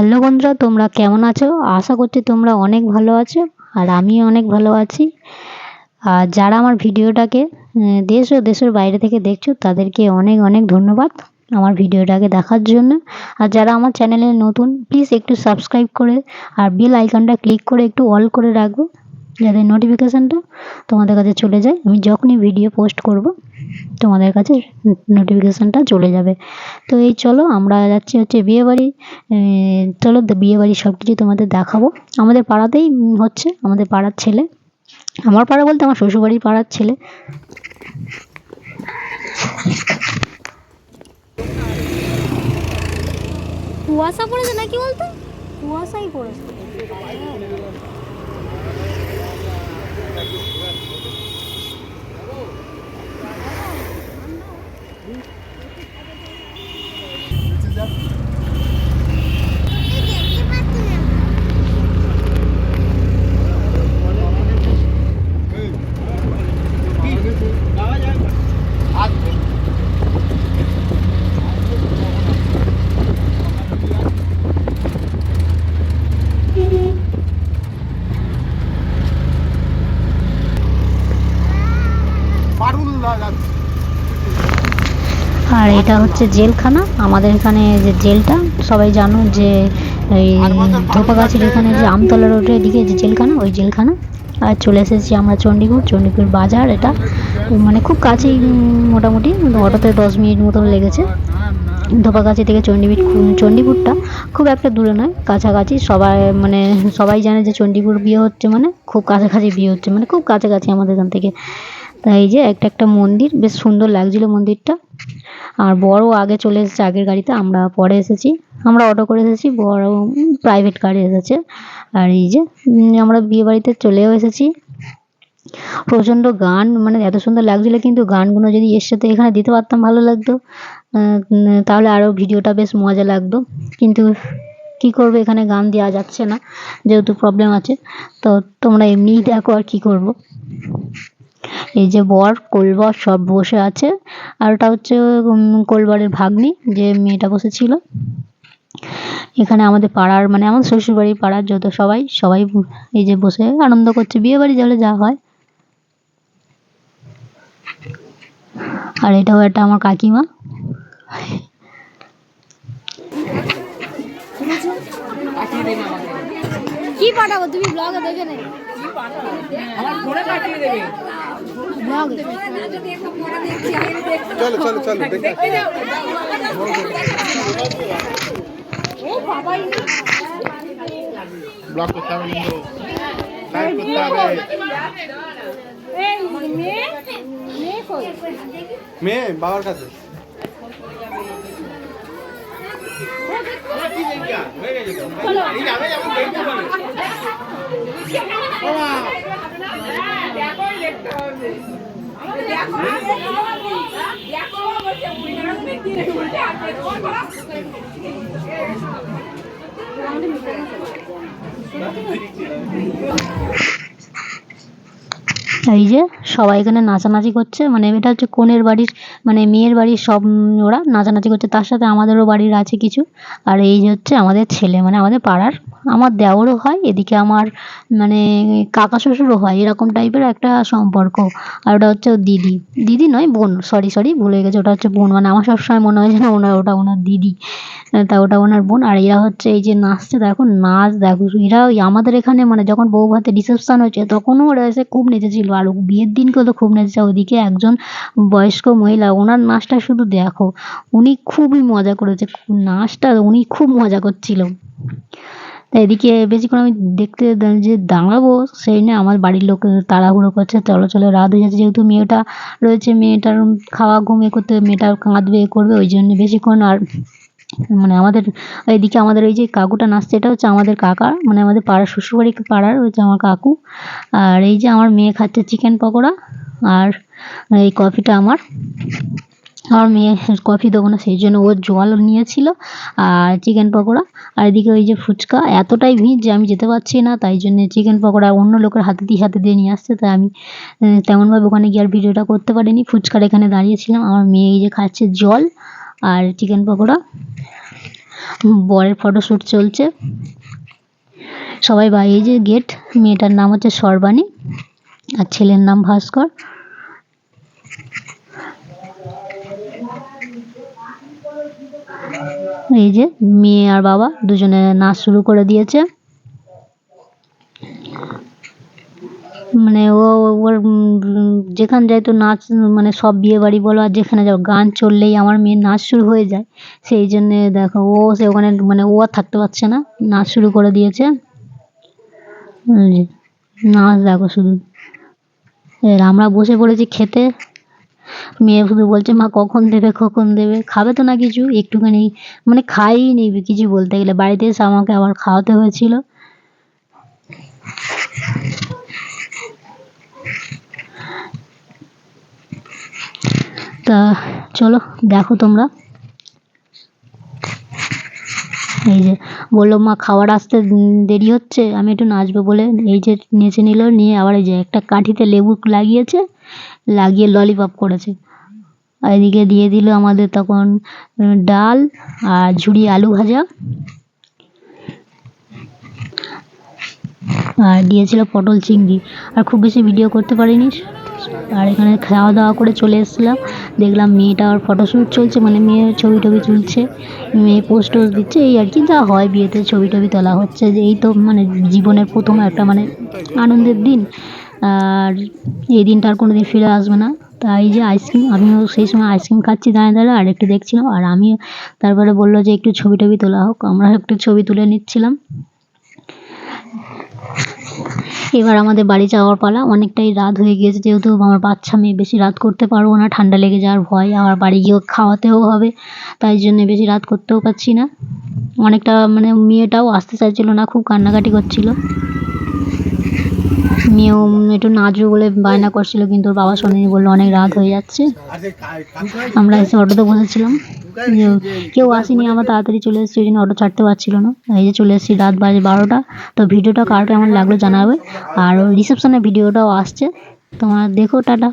Hello বন্ধুরা, তোমরা কেমন আছো? আশা করছি তোমরা অনেক ভালো আছো আর আমিও অনেক ভালো আছি। আর যারা আমার ভিডিওটাকে দেশ ও দেশের বাইরে থেকে দেখছ, তাদেরকে অনেক অনেক ধন্যবাদ আমার ভিডিওটাকে দেখার জন্য। আর যারা আমার চ্যানেলে নতুন প্লিজ একটু সাবস্ক্রাইব করে আর বেল আইকনটা ক্লিক করে একটু অল করে রাখব যাতে নোটিফিকেশানটা তোমাদের কাছে চলে যায় আমি যখনই ভিডিও পোস্ট করব তোমাদের কাছে নোটিফিকেশানটা চলে যাবে। তো এই চলো আমরা যাচ্ছি হচ্ছে বিয়েবাড়ি চলো বিয়েবাড়ি সব কিছু তোমাদের দেখাবো। আমাদের পাড়াতেই হচ্ছে আমাদের পাড়ার ছেলে। আমার পাড়া বলতে আমার শ্বশুরবাড়ির পাড়ার ছেলে। কুয়াশা পড়েছে নাকি বলতো? কুয়াশাই পড়েছে। আর এটা হচ্ছে জেলখানা। আমাদের এখানে যে জেলটা, সবাই জানো যে এই ধোপাগাছির এখানে যে আমতলা রোডের দিকে যে জেলখানা, ওই জেলখানা। আর চলে এসেছি আমরা চণ্ডীপুর চণ্ডীপুর বাজার এটা। মানে খুব কাছেই মোটামুটি অটোতে দশ মিনিট মতন লেগেছে। ধোপাগাছি থেকে চণ্ডীপুর চণ্ডীপুরটা খুব একটা দূরে নয়, কাছাকাছি। সবাই মানে সবাই জানে যে চণ্ডীপুর বিয়ে হচ্ছে মানে খুব কাছাকাছি বিয়ে হচ্ছে মানে খুব কাছাকাছি আমাদের এখান থেকে। তাই এই যে একটা একটা মন্দির, বেশ সুন্দর লাগছিল মন্দিরটা। আর বড় আগে চলে এসেছে, আগের গাড়িতে আমরা পরে এসেছি। আমরা অটো করে এসেছি, বড় প্রাইভেট গাড়ি এসেছে। আর এই যে আমরা বিয়ে বাড়িতে চলেও এসেছি। প্রচণ্ড গান মানে এত সুন্দর লাগছিল, কিন্তু গানগুলো যদি এর সাথে এখানে দিতে পারতাম, ভালো লাগতো। তাহলে আরও ভিডিওটা বেশ মজা লাগতো। কিন্তু কি করবে, এখানে গান দেওয়া যাচ্ছে না, যেহেতু প্রবলেম আছে। তো তোমরা এমনিই দেখো আর কি করব। এই যে বর কোলবর সব বসে আছে। আর ওটা হচ্ছে উম, কোলবরের ভাগ্নি যে মেয়েটা বসেছিল। এখানে আমাদের পাড়ার মানে আমার শ্বশুরবাড়ির পাড়ার যত সবাই সবাই এই যে বসে আনন্দ করছে। বিয়ে বাড়ি গেলে যা হয়। আর এটাও একটা আমার কাকিমা। কি পাঠাবো? তুমি ব্লগে দেখে নে। ব্লগে চলো চলো চলো মেয়ে বাবার কাছে এই যে সবাই এখানে নাচানাচি করছে মানে এটা হচ্ছে কনের বাড়ির মানে মেয়ের বাড়ির সব ওরা নাচানাচি করছে, তার সাথে আমাদেরও বাড়ির আছে কিছু। আর এই যে হচ্ছে আমাদের ছেলে মানে আমাদের পাড়ার আমার দেওরও হয়, এদিকে আমার মানে কাকা শ্বশুরও হয়, এরকম টাইপের একটা সম্পর্ক। আর ওটা হচ্ছে ওর দিদি। দিদি নয়, বোন সরি সরি ভুলে গেছে, ওটা হচ্ছে বোন। মানে আমার সবসময় মনে হয় যে ওনার ওটা ওনার দিদি, তা ওটা ওনার বোন। আর এরা হচ্ছে এই যে নাচছে, দেখো, নাচ, দেখো, এরা ওই আমাদের এখানে মানে যখন বউ ভাতে রিসেপশন হয়েছে, তখনও ওরা এসে খুব নেচেছিল। আর বিয়ের দিনকেও তো খুব নেচেছে, ওদিকে একজন বয়স্ক মহিলা, ওনার নাচটা শুধু দেখো, উনি খুবই মজা করেছে। নাচটা উনি খুব মজা করছিল। তা এদিকে বেশিক্ষণ আমি দেখতে যে দাঁড়াবো, সেই না আমার বাড়ির লোক তাড়াহুড়ো করছে। চলো চলো, রাত হয়ে যাচ্ছে। যেহেতু মেয়েটা রয়েছে, মেয়েটার খাওয়া ঘুমিয়ে করতে মেয়েটা কাঁদবে, করবে, ওই জন্য বেশিক্ষণ আর মানে আমাদের এদিকে আমাদের ওই যে কাকুটা নাচছে, এটা হচ্ছে আমাদের কাকা মানে আমাদের পাড়ার শ্বশুরবাড়ি পাড়ার হচ্ছে আমার কাকু। আর এই যে আমার মেয়ে খাচ্ছে চিকেন পকোড়া, আর এই কফিটা আমার। আমার মেয়ে কফি দেবো না, সেই জন্য ওর জল নিয়েছিল আর চিকেন পকোড়া। আর এদিকে ওই যে ফুচকা, এতটাই ভিড় যে আমি যেতে পারছি না, তাই জন্যে চিকেন পকোড়া অন্য লোকের হাতে দিয়ে হাতে দিয়ে নিয়ে আসছে, তাই আমি তেমনভাবে ওখানে গিয়ে আর ভিডিওটা করতে পারিনি। ফুচকার এখানে দাঁড়িয়েছিলাম, আমার মেয়ে এই যে খাচ্ছে জল আর চিকেন পকোড়া। বরের ফটোশ্যুট চলছে। সবাই বা, এই যে গেট মেয়েটার নাম হচ্ছে সর্বাণী আর ছেলের নাম ভাস্কর। এই যে মেয়ে আর বাবা দুজনে নাচ শুরু করে দিয়েছে। মানে ও, ওর যেখানে যায় তো নাচ মানে সব বিয়ে বাড়ি বলো, আর যেখানে যাও, গান চললেই আমার মেয়ের নাচ শুরু হয়ে যায়। সেই জন্যে দেখো, ও সে ওখানে মানে ও আর থাকতে পারছে না, নাচ শুরু করে দিয়েছে। নাচ দেখো শুধু। আমরা বসে পড়েছি খেতে। মেয়ে শুধু বলছে, মা কখন দেবে কখন দেবে? খাবে তো না কিছু, একটুখানি মানে খাইই নি কিছু বলতে গেলে। বাড়িতে এসে আমাকে আবার খাওয়াতে হয়েছিল। তা চলো, দেখো তোমরা। এই যে বলল, মা খাবার আসতে দেরি হচ্ছে, আমি একটু নাচবো বলে। এই যে নেচে নিল, নিয়ে আবার এই যে একটা কাঠিতে লেবু লাগিয়েছে। লাগিয়ে ললিপপ করেছে। আর এদিকে দিয়ে দিল আমাদের তখন ডাল আর ঝুড়ি আলু ভাজা। আর দিয়েছিল পটল চিংড়ি। আর খুব বেশি ভিডিও করতে পারিনি। আর এখানে খাওয়া দাওয়া করে চলে এসেছিলাম। দেখলাম মেয়েটা আর ফটোশ্যুট চলছে মানে মেয়ে ছবি টবি তুলছে, মেয়ে পোস্ট টোস্ট দিচ্ছে, এই আর কি যা হয় বিয়েতে ছবি টবি তোলা হচ্ছে। যে এই তো মানে জীবনের প্রথম একটা মানে আনন্দের দিন। আর এই দিনটা আর কোনো দিন ফিরে আসবে না। তাই যে আইসক্রিম আমিও সেই সময় আইসক্রিম খাচ্ছি, দাঁড়িয়ে দাঁড়িয়ে, আর একটু দেখছিলাম, আর আমি তারপরে বলল যে একটু ছবি টবি তোলা হোক আমরা একটু ছবি তুলে নিচ্ছিলাম। এবার আমাদের বাড়ি যাওয়ার পালা, অনেকটাই রাত হয়ে গিয়েছে, যেহেতু আমার বাচ্চা মেয়ে বেশি রাত করতে পারব না, ঠান্ডা লেগে যাওয়ার ভয় আমার বাড়ি গিয়েও খাওয়াতেও হবে, তাই জন্যে বেশি রাত করতেও পারছি না। অনেকটা মানে মেয়েটাও আসতে চাইছিল না, খুব কান্নাকাটি করছিল। মেয়েও একটু নাচবে বলে বায়না করছিল, কিন্তু ওর বাবা শোনেনি বলল অনেক রাত হয়ে যাচ্ছে। আমরা এসে অটোতে বসেছিলাম। কেউ আসেনি, আমার তাড়াতাড়ি চলে এসেছি, ওই জন্য অটো ছাড়তে পারছিল না। এই যে চলে এসেছি, রাত বাজে বারোটা। তো ভিডিওটা কার কেমন লাগল জানাবে। আর রিসেপশনের ভিডিওটাও আসছে। তোমরা দেখো, টাটা।